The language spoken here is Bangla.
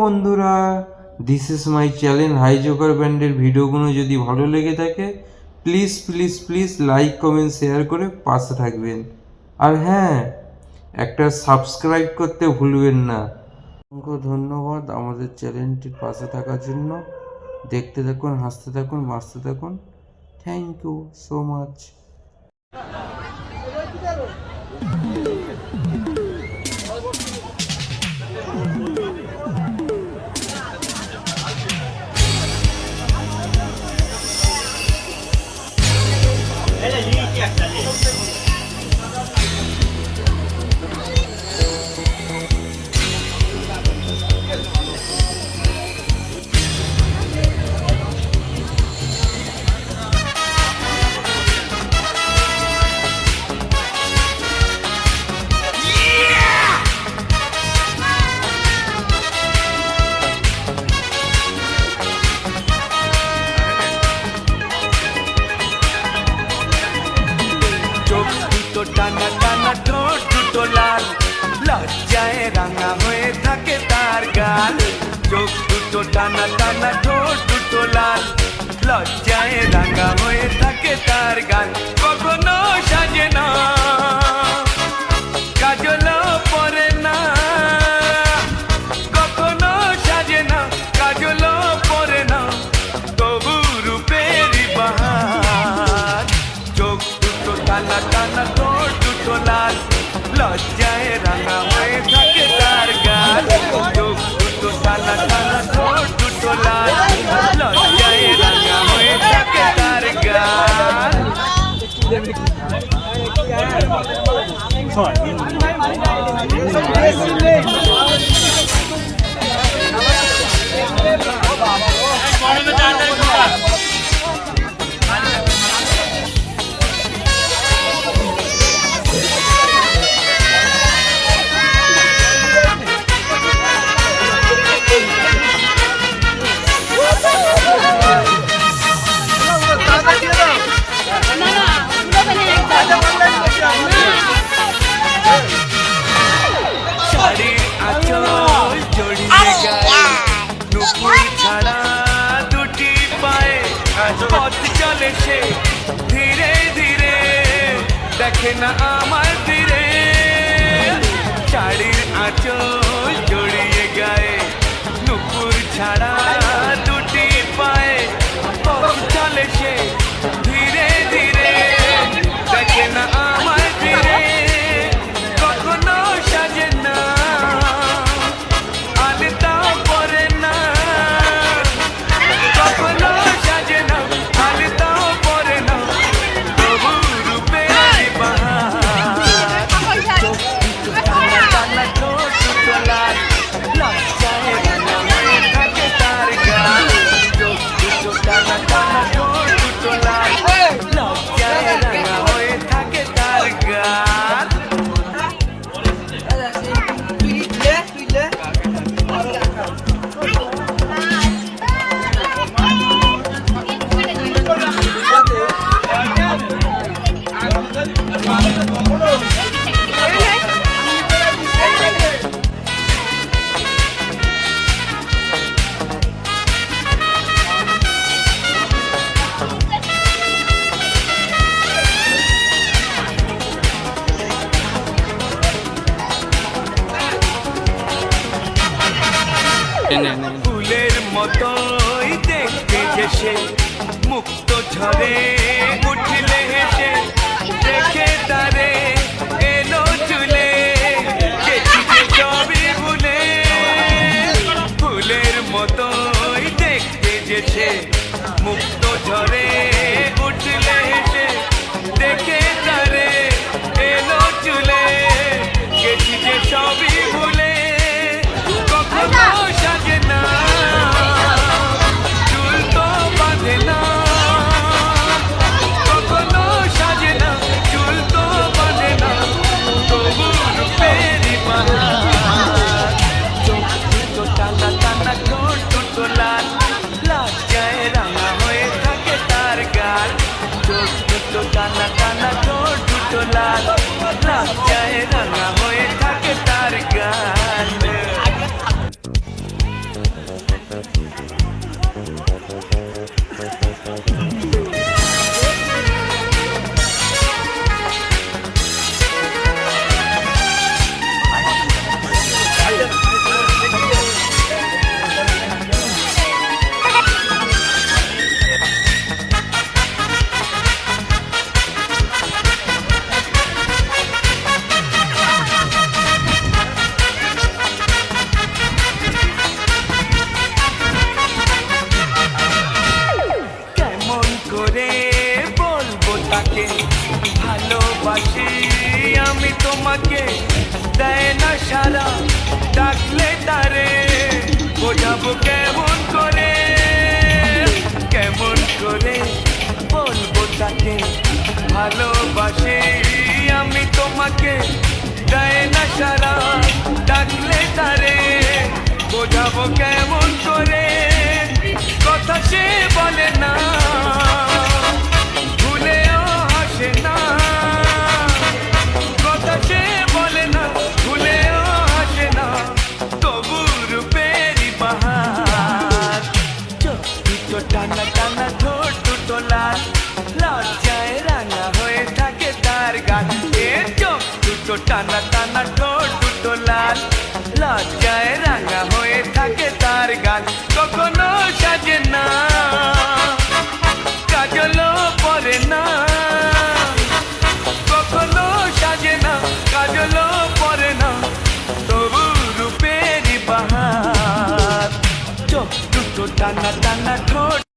বন্ধুরা this is my channel hi joker ব্যান্ডের ভিডিওগুলো যদি ভালো লেগে থাকে please please please like comment share করে পাশে থাকবেন। আর হ্যাঁ একটা সাবস্ক্রাইব করতে ভুলবেন না। অসংখ্য ধন্যবাদ আমাদের চ্যানেলটির পাশে থাকার জন্য। দেখতে থাকুন, হাসতে থাকুন, বাঁচতে থাকুন। থ্যাংক ইউ সো মাচ দুটো লাল, লজ্জায় রাঙা হয়ে থাকে তার গাল। চোখ দুটো টানা টানা, ঠোঁট দুটো লাল, লজ্জায় রাঙা হয়ে থাকে তার গাল। কখনো লজ্জায় রাঙা হয়ে থাকে তার গাল চোখ দুটো টানা টানা ঠোঁট দুটো লাল লজ্জায় রাঙা হয়ে থাকে তার গাল না চলে সে। ধীরে ধীরে, দেখে না আমার ধীরে শাড়ির আঁচল জড়িয়ে গায়ে, নুপুর ছাড়া দুটি পায়ে চলে সে। ফুলের মতোই দেখতে যে মুক্ত ঝরে, উঠলে হেসে, দেখে তারে এলো চুলে। সবই ভুলে। ফুলের মতোই দেখতে যে মুক্ত Có তোমাকে দেয় না সারা। ডাকলে তারে, বোঝাবো কেমন করে কেমন করে বলব তাকে। ভালোবাসি, আমি তোমাকে দেয় না সারা। ডাকলে তারে, বোঝাবো কেমন করে। কথা সে বলে না থাকে তার গান এ চোখ দুটো টানা টানা ঠোঁট দুটো লাল লজ্জায়